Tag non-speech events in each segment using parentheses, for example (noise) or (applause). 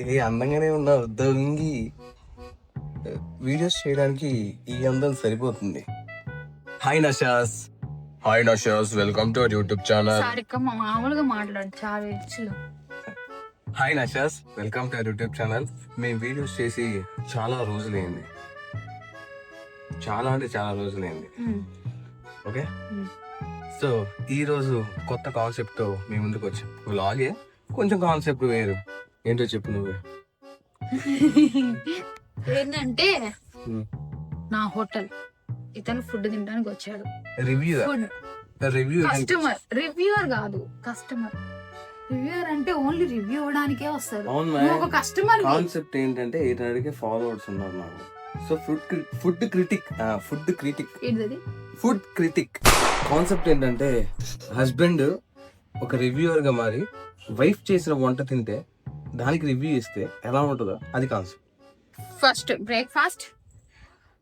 ఏ అందంగానే ఉన్నావు. దొంగి. వీడియోస్ చేయడానికి ఈ అందం సరిపోతుంది. హాయ్ నషాస్. Hi నషాస్. Welcome to our YouTube channel. మామూలుగా మాట్లాడు. చాలా ఇచ్చులు. Hi నషాస్. Welcome to our YouTube channel. మేము వీడియోస్ చేసి చాలా రోజులైంది. చాలా అంటే చాలా రోజులైంది. ఓకే. సో ఈ రోజు కొత్త కాన్సెప్ట్తో మీ ముందుకు వచ్చాం వ్లాగే కొంచెం కాన్సెప్ట్ వేరు. ఏంటో చెప్పు నువ్వే. ఏంటంటే. నా హోటల్ ఇతను ఫుడ్ తినడానికి వచ్చాడు. రివ్యూ రివ్యూ కస్టమర్ రివ్యూవర్ కాదు కస్టమర్ రివ్యూవర్ అంటే ఓన్లీ రివ్యూ ఇవ్వడానికే వస్తారు. ఒక కస్టమర్ కాన్సెప్ట్ ఏంటంటే ఇతనికి ఫాలోవర్స్ ఉన్నారు నాకు. So food food critic food critic food critic concept ఏంటంటే హస్బెండ్ ఒక రివ్యూవర్గా మారి వైఫ్ చేసిన వంట తింటే దానికి రివ్యూ ఇస్తే ఎలా ఉంటుందో అది concept first breakfast?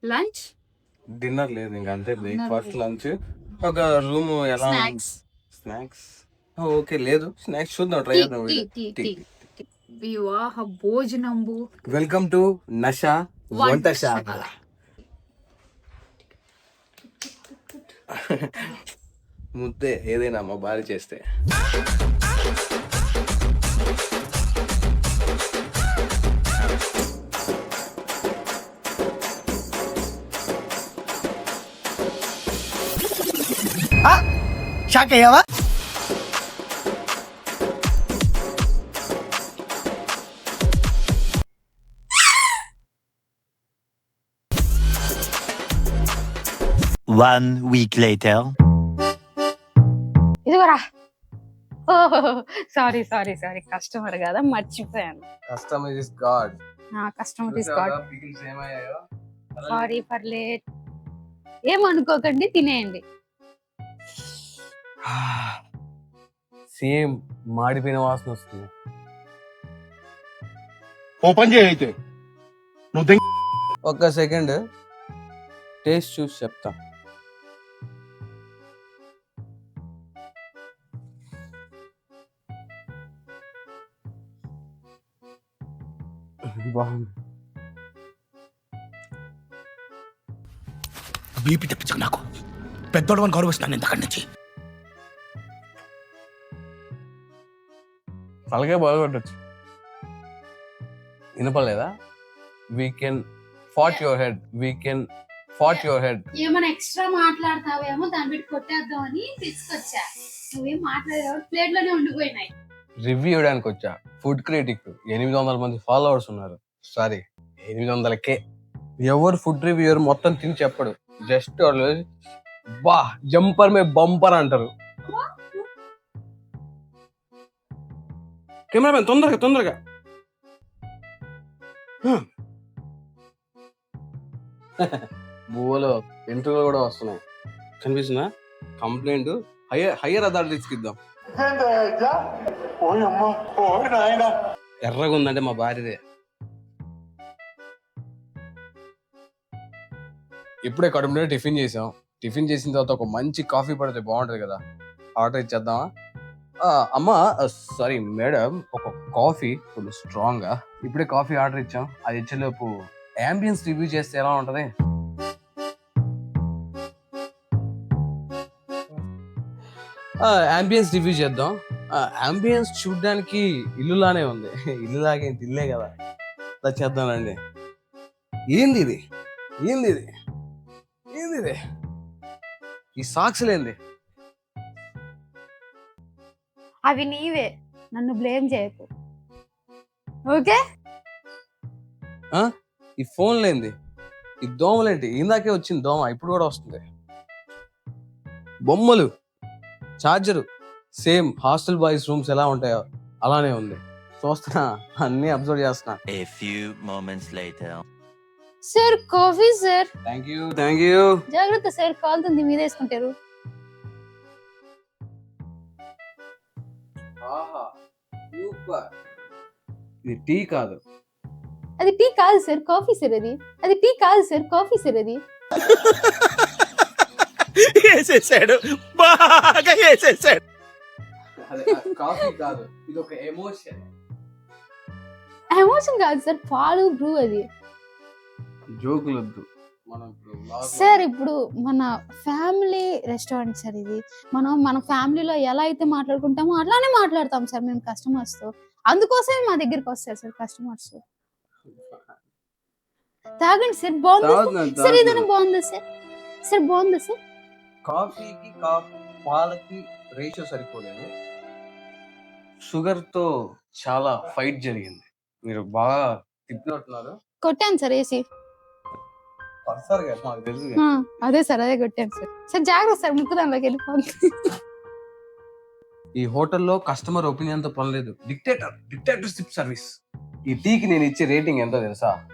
Lunch? Dinner లేదు ఇంకా అంతే బ్రేక్ఫాస్ట్ లంచ్. ఒక రూమ్ ఎలా స్నాక్స్. స్నాక్స్? ఓకే లేదు. స్నాక్స్ చూద్దాం ట్రై చేద్దాం టీ టీ టీ. వివాహ భోజనంబు. వెల్కమ్ టు నషా వంటశాల ముద్దే ఏదైనా మా భార్య చేస్తే. షాక్ అయ్యావా? One week later. ఇదిగోరా. Sorry sorry sorry. కస్టమర్ కదా మర్చిపోయాను. కస్టమర్ ఇస్ గాడ్ నా customer is God sorry for late ఏమనుకోకండి తినేయండి. సేమ్ మాడిపోయిన వాసన వస్తుంది. ఓపెన్ చేయి అయితే. నువ్వు దెంగ ఒక్క సెకండ్. టేస్ట్ చూసి చెప్తా. బాగుంది. బీపీ తెప్పించకు నాకు. పెద్దోడు అని గౌరవిస్తున్నాను ఇంతకడి నుంచి. తలకే బాగుపడచ్చు వినపడలేదా? We can fat your head we can fat your head ఏమైనా ఎక్స్ట్రా మాట్లాడతావేమో దాన్ని పెట్టి కొట్టేద్దామని తీసుకొచ్చా. నువ్వేం మాట్లాడేవాడు ప్లేట్లోనే ఉండిపోయినాయి. రివ్యూ ఇవ్వడానికి వచ్చా. ఫుడ్ క్రిటిక్ ఎనిమిది వందల మంది ఫాలోవర్స్ ఉన్నారు. సారీ ఎనిమిది వందలకే. ఎవరు ఫుడ్ రివ్యూయర్ మొత్తం తిని చెప్పడు. జస్ట్ వాళ్ళు బా జంపర్ మే బంపర్ అంటారు. కెమెరామెన్ తొందరగా తొందరగా. బువ్వలో ఎంట్రులు కూడా వస్తున్నాయి. కనిపిస్తుందా? కంప్లైంట్. హయ్యర్ హయ్యర్ అథారిటీస్కి ఇద్దాం. ఎర్రగా ఉందంటే మా భార్యదే. ఇప్పుడే కడుపు టిఫిన్ చేసాం. టిఫిన్ చేసిన తర్వాత ఒక మంచి కాఫీ పడితే బాగుంటుంది కదా. ఆర్డర్ ఇచ్చేద్దామా? అమ్మ అమ్మా సారీ మేడం ఒక కాఫీ కొంచెం స్ట్రాంగ్గా ఇప్పుడే కాఫీ ఆర్డర్ ఇచ్చాం. అది ఇచ్చేలోపు యాంబియన్స్ రివ్యూ చేస్తే ఎలా ఉంటుంది? యాంబియన్స్ రివ్యూ చేద్దాం. అంబియన్స్ చూడడానికి ఇల్లులానే ఉంది. ఇల్లులాగే ఇల్లే కదా. అలా చేద్దామండి ఏంది ఇది? ఏంది ఇది? ఏంది ఇది? ఈ సాక్స్ లేంది. అవి నీవే. నన్ను బ్లేమ్ చేయకు. ఓకే? ఈ ఫోన్ లేంది. ఈ దోమలేంటి? ఇందాకే వచ్చింది దోమ ఇప్పుడు కూడా వస్తుంది. బొమ్మలు charger same hostel boys rooms ఎలా ఉంటాయో అలానే ఉంది. చూస్తున్నా అన్ని అబ్జర్వ్ చేస్తున్నా. A few moments later. Sir coffee sir thank you thank you జాగ్రత్త సార్ కాలుతుంది మీద వేసుకుంటారు. ఇది టీ కాదు. అది టీ కాదు సార్ కాఫీ సార్ అది. అది టీ కాదు సార్ కాఫీ సార్ అది. వేసేసాడు. బాగా వేసేసాడు. కాఫీ కాదు. ఇది ఒక ఎమోషన్ ఎమోషన్ కాదు సార్ పాలు బ్రూ అది. జోకులు వద్దు మనం ఇప్పుడు vlog- సార్ ఇప్పుడు మన ఫ్యామిలీ రెస్టారెంట్ సార్ ఇది. మనం మన ఫ్యామిలీలో ఎలా అయితే మాట్లాడుకుంటామో అట్లానే మాట్లాడతాం సార్ మేము కస్టమర్స్తో. అందుకోసమే మా దగ్గరికి వస్తారు సార్ కస్టమర్స్ తాగండి సార్ బాగుంది సార్? ఏదైనా. బాగుందా సార్? సార్ బాగుందా సార్? కాఫీకి కాఫీ పాలకి రేషియో సరిపోలేదు. షుగర్తో చాలా ఫైట్ జరిగింది. మీరు బాగా తిప్పినట్టున్నారు కొట్టాను సార్ ఏసీ. అదే సార్ అదే కొట్టాను సార్. సార్ జాగ్రత్త సార్ ముక్కు దానిలోకి వెళ్ళిపోతుంది ఈ హోటల్లో కస్టమర్ ఒపీనియన్తో పనిలేదు డిక్టేటర్ డిక్టేటర్షిప్ సర్వీస్ ఈ టీకి నేను ఇచ్చే రేటింగ్ ఎంతో తెలుసా?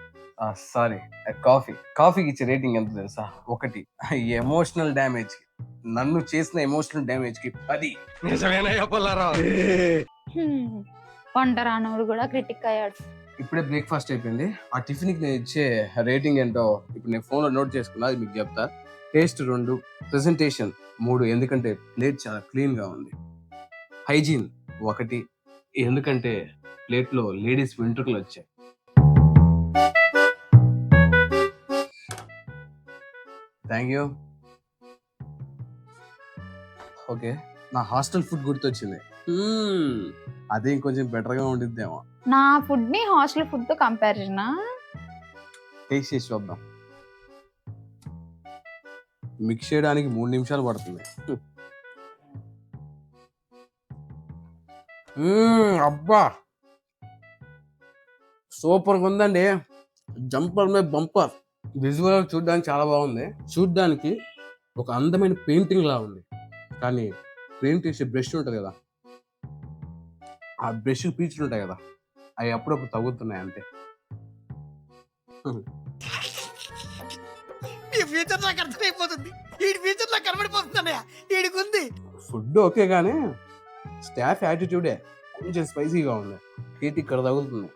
Sorry coffee. కాఫీకి ఇచ్చే రేటింగ్ ఎంత తెలుసా? ఒకటి. ఎమోషనల్ డ్యామేజ్కి. నన్ను చేసిన ఎమోషనల్ డ్యామేజ్కి పది. హ్మ్. వంట రానోడు కూడా క్రిటిక్ అయ్యాడు. ఇప్పుడే బ్రేక్ఫాస్ట్ అయిపోయింది. ఆ టిఫిన్కి నేను ఇచ్చే రేటింగ్ ఏంటో ఇప్పుడు నేను ఫోన్లో నోట్ చేసుకున్నా అది మీకు చెప్తా. టేస్ట్ రెండు ప్రెజెంటేషన్ మూడు ఎందుకంటే ప్లేట్ చాలా క్లీన్గా ఉంది. హైజీన్ ఒకటి ఎందుకంటే ప్లేట్లో లేడీస్ వెంట్రుకలు వచ్చాయి. థ్యాంక్ యూ ఓకే నా హాస్టల్ ఫుడ్ గుర్తొచ్చింది. మ్మ్. అదే ఇంకొంచెం బెటర్గా ఉండిద్దేమో. నా ఫుడ్ని హాస్టల్ ఫుడ్తో కంపారిజన్ టేస్ట్ చేసి చూద్దాం. మిక్స్ చేయడానికి మూడు నిమిషాలు పడుతుంది. మ్మ్, అబ్బా! సూపర్ ఉందండి. జంపర్ మీద బంపర్. విజువల్ చూడడానికి చాలా బాగుంది. చూడడానికి ఒక అందమైన పెయింటింగ్ లా ఉంది. కానీ పెయింట్ చేసే బ్రష్ ఉంటుంది కదా. ఆ బ్రష్ పీచులు ఉంటాయి కదా. అవి అప్పుడప్పుడు తగ్గుతున్నాయి అంతే. ఈ ఫ్యూచర్ నాకు అర్థమైపోతుంది. ఈ ఫ్యూచర్ నాకు కనబడిపోతుందన్నయ్య ఈడికి ఉంది. ఫుడ్ ఓకే కానీ స్టాఫ్ యాటిట్యూడే కొంచెం స్పైసీగా ఉంది. హీట్ ఇక్కడ తగులుతుంది.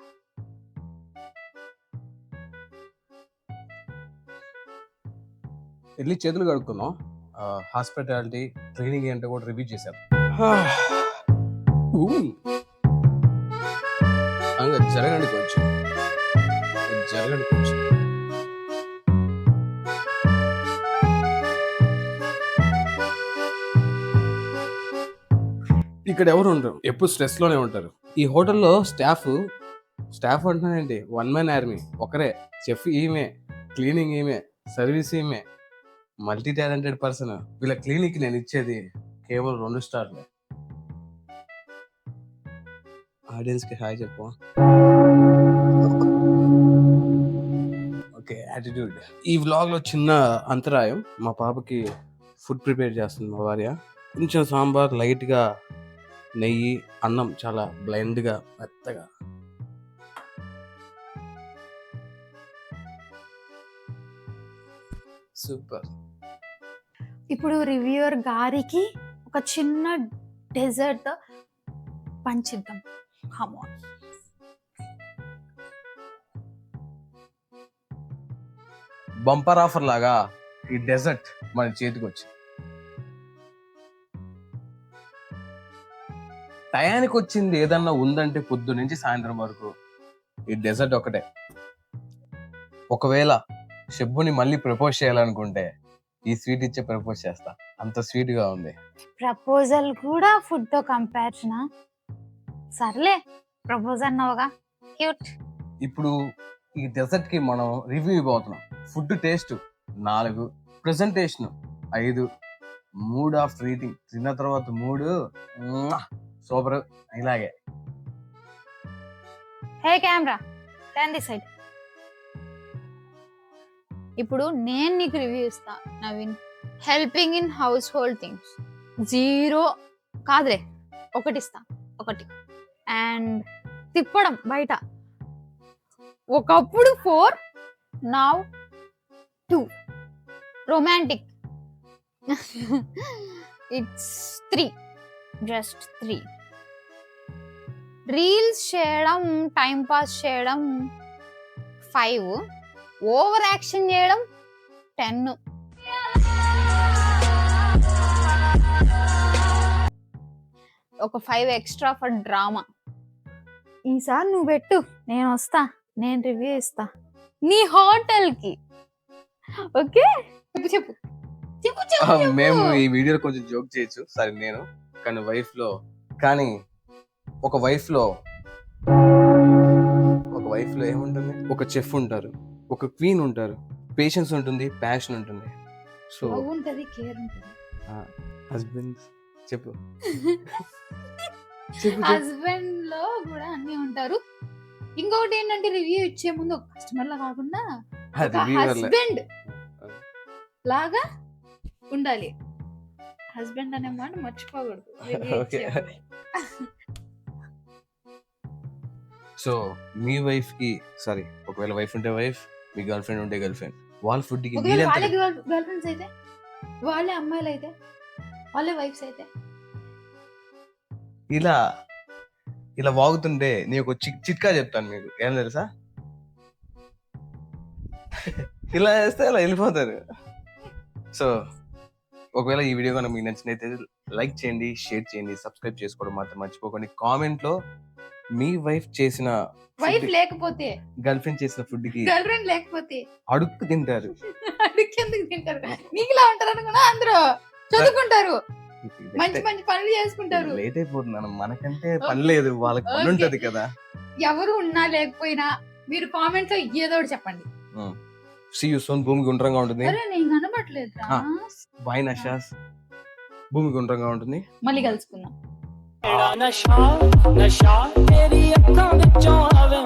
వెళ్ళి చేతులు కడుక్కున్నాం హాస్పిటాలిటీ ట్రైనింగ్ ఏంటో కూడా రివ్యూ చేశారు ఊ. జరగండి కొంచెం. జరగండి కొంచెం. ఇక్కడ ఎవరు ఉండరు? ఎప్పుడు స్ట్రెస్లోనే ఉంటారు. ఈ హోటల్లో స్టాఫ్ స్టాఫ్ అంటున్నానండి వన్ మ్యాన్ ఆర్మీ ఒకరే. చెఫ్ ఈమె క్లీనింగ్ ఈమె సర్వీస్ ఈమె. మల్టీ టాలెంటెడ్ పర్సన్ వీళ్ళ క్లినిక్ నేను ఇచ్చేది కేవలం రెండు స్టార్లు. ఆడియన్స్కి హాయ్ చెప్పు. Okay attitude. ఈ వ్లాగ్లో చిన్న అంతరాయం. మా పాపకి ఫుడ్ ప్రిపేర్ చేస్తుంది మా భార్య. కొంచెం సాంబార్ లైట్గా నెయ్యి అన్నం చాలా బ్లైండ్గా మెత్తగా. సూపర్. ఇప్పుడు రివ్యూయర్ గారికి ఒక చిన్న డెజర్ట్ పంచిద్దాం. కమాన్ బంపర్ ఆఫర్ లాగా ఈ డెజర్ట్ మన చేతికి వచ్చింది టయానికి వచ్చింది ఏదన్నా ఉందంటే పొద్దు నుంచి సాయంత్రం వరకు ఈ డెజర్ట్ ఒకటే. ఒకవేళ షెబ్బుని మళ్ళీ ప్రపోజ్ చేయాలనుకుంటే ఈ స్వీట్ ఇచ్చే ప్రపోజ్ చేస్తా. అంత స్వీట్గా ఉంది. ప్రపోజల్ కూడా ఫుడ్తో కంపారిజన్ సర్లే ప్రపోజ్ అన్నావుగా. క్యూట్ ఇప్పుడు ఈ డెజర్ట్కి మనం రివ్యూ ఇవ్వబోతున్నాం. ఫుడ్ టేస్ట్ నాలుగు ప్రెజెంటేషన్ ఐదు మూడ్ ఆఫ్ రీటింగ్ తిన్న తర్వాత మూడు సూపర్ ఇలాగే. Hey camera turn the side ఇప్పుడు నేను నీకు రివ్యూ ఇస్తా Naveen. Helping in household things zero కాదులే ఒకటి ఇస్తా ఒకటి. అండ్ తిప్పడం బయట. ఒకప్పుడు four now two. Romantic. It's three. Just three. Reels చేయడం టైం పాస్ చేయడం ఫైవ్. ఓవర్ యాక్షన్ చేయడం టెన్. ఒక ఫైవ్ ఎక్స్ట్రా ఫర్ డ్రామా ఈసారి నువ్వు పెట్టు. నేను వస్తా. నేను రివ్యూ ఇస్తా. నీ హోటల్కి ఓకే? చెప్పు చెప్పు. చెప్పు ఆ, చెప్పు. మేము ఈ వీడియోలో కొంచెం జోక్ చేయొచ్చు. సరే నేను. కానీ వైఫ్లో. కానీ ఒక వైఫ్లో. ఒక వైఫ్లో ఏముంటుంది? ఒక చెఫ్ ఉంటారు. ఒక క్వీన్ ఉంటారు. పేషెన్స్ ఉంటుంది ప్యాషన్ ఉంటుంది. సో లవ్ ఉంటది కేర్ ఉంటది. హస్బెండ్ చెప్పు. (laughs) హస్బెండ్లో కూడా అన్ని ఉంటారు ఇంకొకటి ఏంటంటే రివ్యూ ఇచ్చే ముందు ఒక కస్టమర్ లా కాకుండా. హస్బెండ్ లాగా ఉండాలి హస్బెండ్ అనే మాట మర్చిపోకూడదు. సో (laughs) (laughs) మీ వైఫ్కి సారీ ఒకవేళ వైఫ్ ఉంటే వైఫ్ మీ గర్ల్ ఫ్రెండ్ ఉంటే గర్ల్ ఫ్రెండ్ వాళ్ళ ఫుడ్కి గర్ల్ ఫ్రెండ్స్ అయితే వాళ్ళే అమ్మాయిలు అయితే వాళ్ళే అయితే. ఇలా ఇలా వాగుతుంటే నేను ఒక చిక్ చిట్కా చెప్తాను మీకు. ఏం తెలుసా? ఇలా చేస్తే ఇలా వెళ్ళిపోతారు. సో ఒకవేళ ఈ వీడియో కనుక మీకు నచ్చినైతే లైక్ చేయండి షేర్ చేయండి సబ్స్క్రైబ్ చేసుకోవడం మాత్రం మర్చిపోకండి. కామెంట్లో మీ వైఫ్ చేసిన వైఫ్ లేకపోతే. గర్ల్ ఫ్రెండ్ చేసిన ఫుడ్కి గర్ల్ ఫ్రెండ్ లేకపోతే. అడుక్కు తింటారు. అడిగేందుకు తింటారు? మీకు ఇలా ఉంటారు అనుకున్నా అందరూ. చదువుకుంటారు మంచి మంచి పనులు చేసుకుంటారు లేట్ అయిపోతుంది మనకంటే పని లేదు వాళ్ళకి పని ఉంటది కదా ఎవరు ఉన్నా లేకపోయినా మీరు కామెంట్లో ఏదో చెప్పండి సీ యూ సోన్ భూమి గుండ్రంగా ఉంటుంది నషాస్ భూమి గుండ్రంగా ఉంటుంది మళ్ళీ కలుసుకుందాం నషా నషా తేరీ అక్కా విచ్చో అవే